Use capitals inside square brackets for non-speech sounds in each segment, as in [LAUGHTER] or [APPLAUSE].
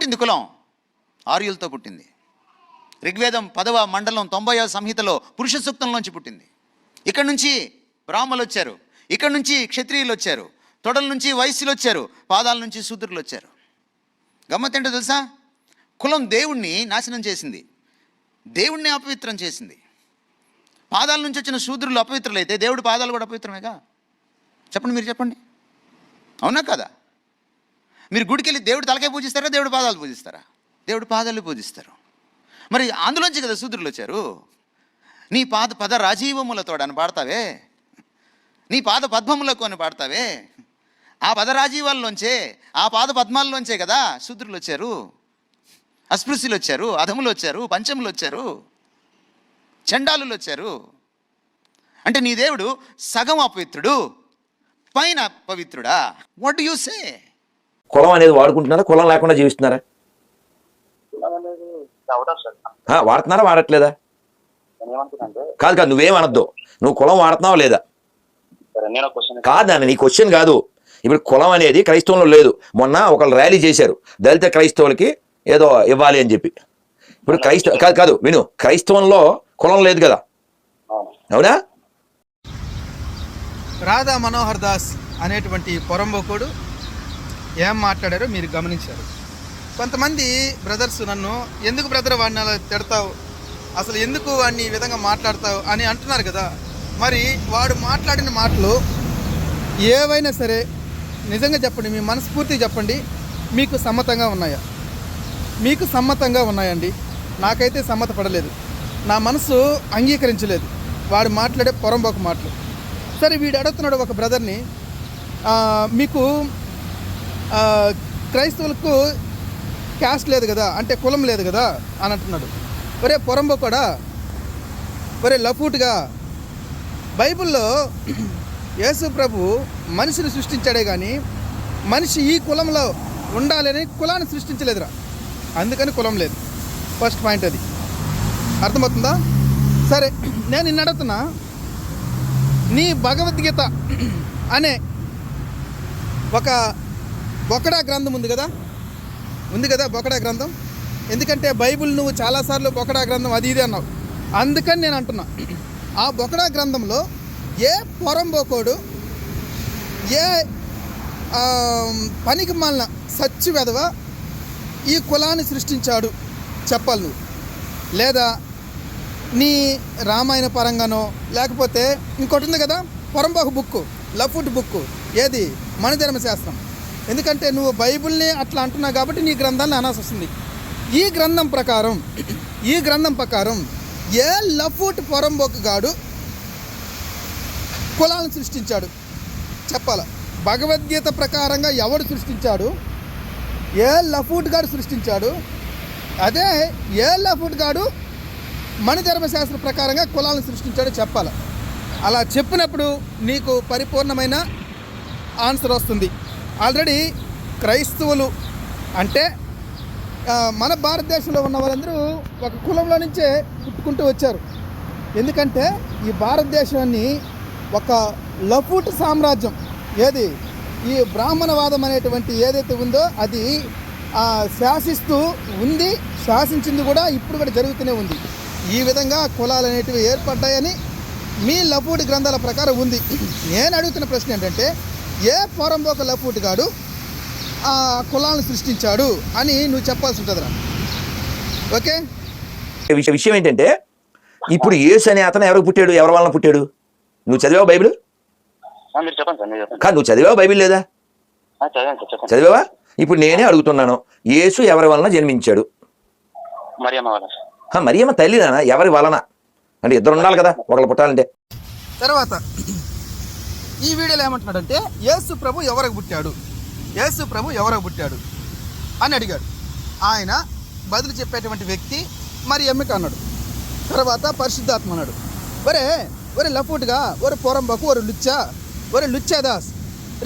పుట్టింది కులం. ఆర్యులతో పుట్టింది. ఋగ్వేదం పదవ మండలం తొంభైవ సంహితలో పురుష సూక్తంలోంచి పుట్టింది. ఇక్కడ నుంచి బ్రాహ్మలు వచ్చారు. ఇక్కడ నుంచి క్షత్రియులు వచ్చారు. తొడల నుంచి వైశ్యులు వచ్చారు. పాదాల నుంచి శూద్రులు వచ్చారు. గమ్మత్ ఏంటో తెలుసా? కులం దేవుణ్ణి నాశనం చేసింది. దేవుణ్ణి అపవిత్రం చేసింది. పాదాల నుంచి వచ్చిన శూద్రులు అపవిత్రులైతే దేవుడి పాదాలు కూడా అపవిత్రమేగా? చెప్పండి మీరు చెప్పండి. అవునా కదా? మీరు గుడికి వెళ్ళి దేవుడు తలకాయ పూజిస్తారా దేవుడు పాదాలు పూజిస్తారా? దేవుడు పాదాలు పూజిస్తారు. మరి అందులోంచి కదా శూద్రులు వచ్చారు. నీ పాద పద రాజీవములతో అని పాడతావే. నీ పాద పద్మములకు అని పాడతావే. ఆ పద రాజీవాల్లోంచే ఆ పాద పద్మాల్లోంచే కదా శూద్రులు వచ్చారు. అస్పృశ్యులు వచ్చారు అధములు వచ్చారు పంచములు వచ్చారు చండాలులు వచ్చారు. అంటే నీ దేవుడు సగం అపవిత్రుడు పైన పవిత్రుడా? వాట్ డు యూ సే కులం అనేది వాడుకుంటున్నారా? కులం లేకుండా జీవిస్తున్నారా? వాడుతున్నారా? వాడట్లేదా? కాదు కాదు నువ్వేం అనొద్దు నువ్వు కులం వాడుతున్నావా లేదా? కాదు నీ క్వశ్చన్ కాదు. ఇప్పుడు కులం అనేది క్రైస్తవంలో లేదు. మొన్న ఒకళ్ళు ర్యాలీ చేశారు. దళిత క్రైస్తవులకి ఏదో ఇవ్వాలి అని చెప్పి. ఇప్పుడు క్రైస్తవ కాదు కాదు విను. క్రైస్తవంలో కులం లేదు కదా? అవును. అవునా? రాధా మనోహర్ దాస్ అనేటువంటి పొరంబోకుడు ఏం మాట్లాడారో మీరు గమనించారు. కొంతమంది బ్రదర్స్ నన్ను ఎందుకు బ్రదర్ వాడిని అలా తిడతావు? అసలు ఎందుకు వాడిని ఈ విధంగా మాట్లాడతావు? అని అంటున్నారు కదా. మరి వాడు మాట్లాడిన మాటలు ఏవైనా సరే నిజంగా చెప్పండి మీ మనస్ఫూర్తిగా చెప్పండి మీకు సమ్మతంగా ఉన్నాయా? మీకు సమ్మతంగా ఉన్నాయండి. నాకైతే సమ్మత పడలేదు. నా మనసు అంగీకరించలేదు. వాడు మాట్లాడే పొరంబోక మాటలు. సరే వీడు అడుగుతున్నాడు ఒక బ్రదర్ని మీకు క్రైస్తవులకు క్యాస్ట్ లేదు కదా అంటే కులం లేదు కదా అని అంటున్నాడు. ఒరే పొరంబోకడా ఒరే లఫూట్గా బైబిల్లో యేసు ప్రభు మనిషిని సృష్టించాడే కానీ మనిషి ఈ కులంలో ఉండాలని కులాన్ని సృష్టించలేదురా. అందుకని కులం లేదు. ఫస్ట్ పాయింట్ అది. అర్థమవుతుందా? సరే నేను నిన్న అడుగుతున్నా నీ భగవద్గీత అనే ఒక బొకడా గ్రంథం ఉంది కదా? ఉంది కదా బొకడా గ్రంథం? ఎందుకంటే బైబిల్ నువ్వు చాలాసార్లు బొకడా గ్రంథం అది ఇది అన్నావు. అందుకని నేను అంటున్నా. ఆ బొకడా గ్రంథంలో ఏ పొరంబోకోడు ఏ పనికి మాలిన సచ్చి వెధవ ఈ కులాన్ని సృష్టించాడు చెప్పాలి నువ్వు. లేదా నీ రామాయణ పరంగానో లేకపోతే ఇంకోటి ఉంది కదా? పొరంబోక బుక్ లఫుట్ బుక్ ఏది? మణిధర్మ శాస్త్రం. ఎందుకంటే నువ్వు బైబిల్ని అట్లా అంటున్నావు కాబట్టి నీ గ్రంథాన్ని అనాల్సి వస్తుంది. ఈ గ్రంథం ప్రకారం ఈ గ్రంథం ప్రకారం ఏ లఫూట్ పొరంబొక్ గాడు కులాలను సృష్టించాడు? చెప్పాల? భగవద్గీత ప్రకారంగా ఎవడు సృష్టించాడు? ఏ లఫూట్ గాడు సృష్టించాడు? అదే ఏ లఫూట్ గాడు మణిధర్మశాస్త్ర ప్రకారంగా కులాలను సృష్టించాడు చెప్పాలి? అలా చెప్పినప్పుడు నీకు పరిపూర్ణమైన ఆన్సర్ వస్తుంది. ఆల్రెడీ క్రైస్తవులు అంటే మన భారతదేశంలో ఉన్న వాళ్ళందరూ ఒక కులంలో నుంచే పుట్టుకుంటూ వచ్చారు. ఎందుకంటే ఈ భారతదేశాన్ని ఒక లఫూట్ సామ్రాజ్యం. ఏది? ఈ బ్రాహ్మణవాదం అనేటువంటి ఏదైతే ఉందో అది శాసిస్తూ ఉంది శాసించింది కూడా ఇప్పుడు కూడా జరుగుతూనే ఉంది. ఈ విధంగా కులాలు అనేటివి ఏర్పడ్డాయని మీ లఫూట్ గ్రంథాల ప్రకారం ఉంది. నేను అడుగుతున్న ప్రశ్న ఏంటంటే ఏ పొరంబోక లఫూట్ గాడు ఆ కులాలను సృష్టించాడు అని నువ్వు చెప్పాల్సి ఉంటుందిరా. ఓకే? విషయం విషయం ఏంటంటే ఇప్పుడు యేసు అనే అతను ఎవరికి పుట్టాడు? ఎవరి వలన పుట్టాడు? నువ్వు చదివావు బైబిల్? మీరు మీరు కాదు నువ్వు చదివావు బైబిల్ లేదా? చదివావా? ఇప్పుడు నేనే అడుగుతున్నాను యేసు ఎవరి వలన జన్మించాడు? ఆ, మరియమ్మ తల్లినా ఎవరి వలన? అంటే ఇద్దరు ఉండాలి కదా ఒకళ్ళు పుట్టాలంటే. తర్వాత ఈ వీడియోలో ఏమంటున్నాడంటే యేసు ప్రభు ఎవరికి పుట్టాడు? యేసు ప్రభు ఎవరికి పుట్టాడు? అని అడిగాడు. ఆయన బదులు చెప్పేటువంటి వ్యక్తి మరి ఎమ్మిక అన్నాడు. తర్వాత పరిశుద్ధాత్మ అన్నాడు. ఒరే ఒరే లఫూట్గా ఒరే పోరంబాకు ఒరే లుచ్చా ఒరే లుచ్చాదాస్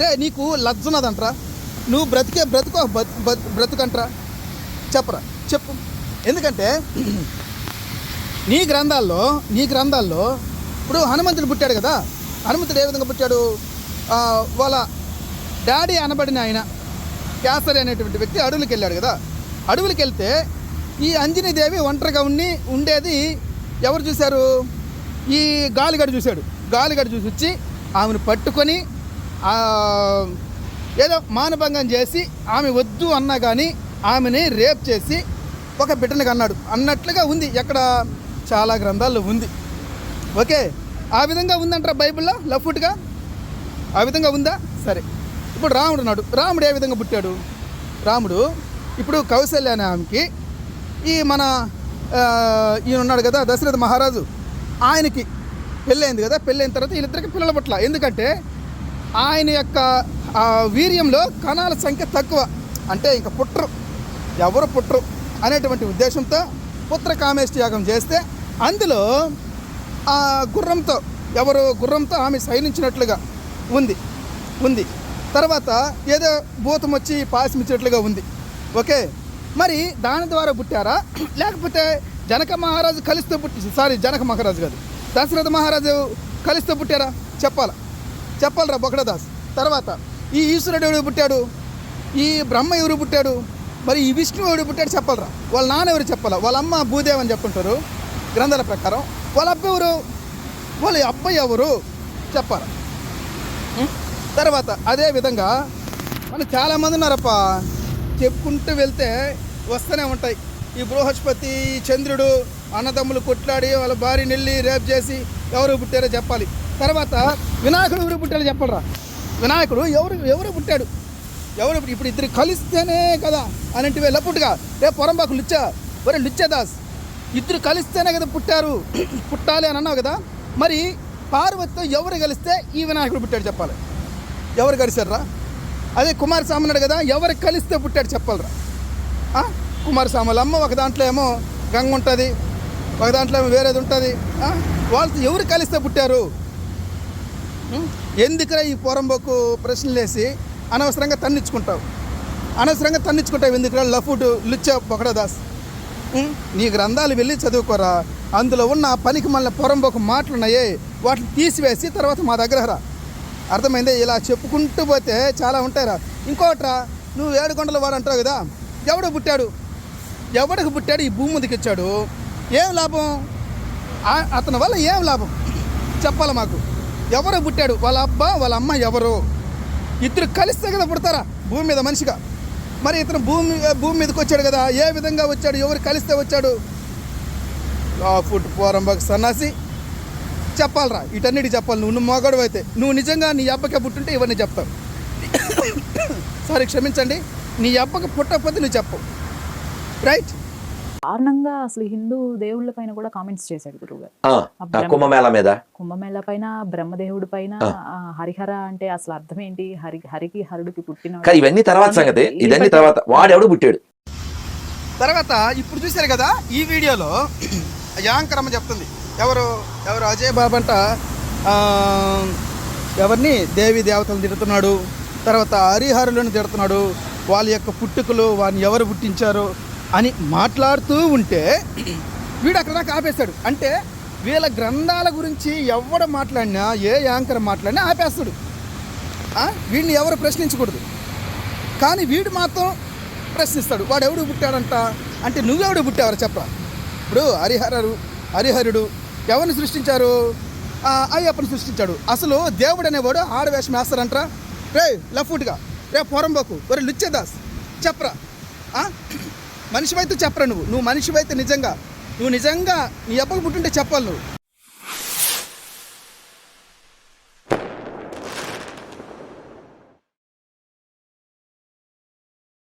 రే నీకు లజ్జున్నదంట్రా. నువ్వు బ్రతికే బ్రతుకో బ్రతుకంట్రా. చెప్పరా చెప్పు. ఎందుకంటే నీ గ్రంథాల్లో నీ గ్రంథాల్లో ఇప్పుడు హనుమంతుడు పుట్టాడు కదా. హనుమంతుడు ఏ విధంగా పుట్టాడు? వాళ్ళ డాడీ అనబడిన ఆయన క్యాసరి అనేటువంటి వ్యక్తి అడవులకు వెళ్ళాడు కదా. అడవులకి వెళ్తే ఈ అంజనీదేవి ఒంటరిగా ఉండి ఉండేది ఎవరు చూశారు? ఈ గాలిగడ చూశాడు. గాలిగడ చూసి వచ్చి ఆమెను పట్టుకొని ఏదో మానభంగం చేసి ఆమె వద్దు అన్నా కానీ ఆమెని రేప్ చేసి ఒక బిడ్డనికి అన్నాడు అన్నట్లుగా ఉంది. ఎక్కడ? చాలా గ్రంథాల్లో ఉంది. ఓకే? ఆ విధంగా ఉందంటారా బైబిల్లో? లఫ్ట్గా? ఆ విధంగా ఉందా? సరే. ఇప్పుడు రాముడు ఉన్నాడు. రాముడు ఏ విధంగా పుట్టాడు? రాముడు ఇప్పుడు కౌశల్య అనే ఆమెకి ఈ మన ఈయన ఉన్నాడు కదా దశరథ మహారాజు. ఆయనకి పెళ్ళైంది కదా పెళ్ళైన తర్వాత వీళ్ళిద్దరికి పిల్లల పట్ల. ఎందుకంటే ఆయన యొక్క వీర్యంలో కణాల సంఖ్య తక్కువ. అంటే ఇంకా పుట్రు ఎవరు పుట్రు అనేటువంటి ఉద్దేశంతో పుత్ర కామేష్టి యాగం చేస్తే అందులో ఆ గుర్రంతో ఎవరు గుర్రంతో ఆమె శయనించినట్లుగా ఉంది ఉంది. తర్వాత ఏదో భూతం వచ్చి పాశమిచ్చినట్లుగా ఉంది. ఓకే? మరి దాని ద్వారా పుట్టారా? [CLEARS THROAT] లేకపోతే జనక మహారాజు కలిస్తే పుట్టి సారీ జనక మహారాజు కాదు. దశరథ మహారాజు కలిస్తే పుట్టారా? చెప్పాలా. చెప్పాలరా బొకడదాస్. తర్వాత ఈ ఈశ్వరుడు ఎవడు పుట్టాడు? ఈ బ్రహ్మ ఎవరు పుట్టాడు? మరి ఈ విష్ణువు ఎవడు పుట్టాడు చెప్పాలరా? వాళ్ళ నాన్న ఎవరు చెప్పాలా? వాళ్ళ అమ్మ భూదేవ్ అని చెప్పుంటారు. గ్రంథాల ప్రకారం వాళ్ళ అబ్బ ఎవరు వాళ్ళ అబ్బాయి ఎవరు? చెప్పాలి? తర్వాత అదే విధంగా మన చాలామంది ఉన్నారప్ప. చెప్పుకుంటూ వెళ్తే వస్తూనే ఉంటాయి. ఈ బృహస్పతి చంద్రుడు అన్నదమ్ములు కొట్లాడి వాళ్ళ భార్య నెల్లి రేప్ చేసి ఎవరు పుట్టారో చెప్పాలి. తర్వాత వినాయకుడు ఎవరు పుట్టాడో చెప్పడరా వినాయకుడు ఎవరు ఎవరు పుట్టాడు? ఎవరు ఇప్పుడు ఇద్దరు కలిస్తేనే కదా. అనేటివే లప్పుడుగా. రేపు పొరంబాకు లుచ్చా? ఒరే లుచ్చాదాస్ ఇద్దరు కలిస్తేనే కదా పుట్టారు. పుట్టాలి అని అన్నావు కదా? మరి పార్వతితో ఎవరు కలిస్తే ఈ వినాయకుడు పుట్టాడు చెప్పాలి. ఎవరు కలిశారా అదే కుమారస్వామి ఉన్నాడు కదా ఎవరు కలిస్తే పుట్టాడు చెప్పాలరా. కుమారస్వాములు అమ్మ ఒక దాంట్లో ఏమో గంగ ఉంటుంది ఒక దాంట్లో ఏమో వేరేది ఉంటుంది. వాళ్ళతో ఎవరు కలిస్తే పుట్టారు? ఎందుకురా ఈ పోరంబోకు ప్రశ్నలు వేసి అనవసరంగా తన్నిచ్చుకుంటావు? అనవసరంగా తన్నిచ్చుకుంటావు ఎందుకురా? లఫుడ్ లుచ్చా బొకడదాస్. నీ గ్రంథాలు వెళ్ళి చదువుకోరా. అందులో ఉన్న పనికి మళ్ళీ పొరంబోకు మాటలు ఉన్నాయే వాటిని తీసివేసి తర్వాత మా దగ్గర రా. అర్థమైందే? ఇలా చెప్పుకుంటూ పోతే చాలా ఉంటాయిరా. ఇంకోట్రా నువ్వు ఏడుకొండల వాడు అంటావు కదా? ఎవడు పుట్టాడు? ఎవడికి పుట్టాడు? ఈ భూమి మీదకి ఇచ్చాడు ఏం లాభం? అతని వల్ల ఏం లాభం? చెప్పాలి మాకు? ఎవరు పుట్టాడు? వాళ్ళ అబ్బా వాళ్ళ అమ్మ ఎవరు? ఇద్దరు కలిస్తే కదా పుడతారా? భూమి మీద మనిషిగా. మరి ఇతను భూమి భూమి మీదకి వచ్చాడు కదా ఏ విధంగా వచ్చాడు ఎవరు కలిస్తే వచ్చాడు? ఫుడ్ పోరంబకు సన్నాసి చెప్పాలరా ఇటన్నిటి చెప్పాలి నువ్వు నువ్వు మోగడు అయితే. నువ్వు నిజంగా నీ అబ్బకే పుట్టుంటే ఇవన్నీ చెప్తావు. [COUGHS] సారీ క్షమించండి నీ అబ్బకి పుట్టకపోతే నువ్వు చెప్పవు. రైట్ దారుణంగా అసలు హిందూ దేవుళ్ళ పైన కూడా కామెంట్స్ చేశాడు గురువు గారు కుంభమేళ మీద? కుంభమేళ పైన బ్రహ్మదేవుడి పైన హరిహర అంటే అసలు అర్థం ఏంటి? హరి హరికి హరుడికి పుట్టిన ఇవన్నీ తర్వాత సంగతి. ఇదన్నీ తర్వాత. వాడెవడు పుట్టాడు? తర్వాత ఇప్పుడు చూశారు కదా ఈ వీడియోలో [CLEARS THROAT] యాంకర్ అమ్మ చెప్తుంది. ఎవరు? ఎవరు? అజయ్ బాబు అంట. ఆ, ఎవరిని? దేవి దేవతలను తిడుతున్నాడు. తర్వాత హరిహరులను తిడుతున్నాడు. వాళ్ళ యొక్క పుట్టుకలు వారిని ఎవరు పుట్టించారు? అని మాట్లాడుతూ ఉంటే వీడు అక్కడ దాకా ఆపేశాడు అంటే వీళ్ళ గ్రంథాల గురించి ఎవడు మాట్లాడినా ఏ యాంకర్ మాట్లాడినా ఆపేస్తాడు. వీడిని ఎవరు ప్రశ్నించకూడదు. కానీ వీడు మాత్రం ప్రశ్నిస్తాడు. వాడు ఎవడు పుట్టాడంట? అంటే నువ్వెవడు పుట్టావరా చెప్పరా? ఇప్పుడు హరిహరరు హరిహరుడు ఎవరిని సృష్టించారు? అయ్యప్పని సృష్టించాడు. అసలు దేవుడు అనేవాడు ఆడవేషం వేస్తారంటరా రే లఫ్ట్గా. రే పొరంబోకు. ఒరే లుచ్చేదాస్. చెప్పరా. మనిషివైతే చెప్పరా నువ్వు? నువ్వు మనిషివైతే నిజంగా నువ్వు నిజంగా నీ అబ్బకు పుట్టింటే చెప్పాలి నువ్వు.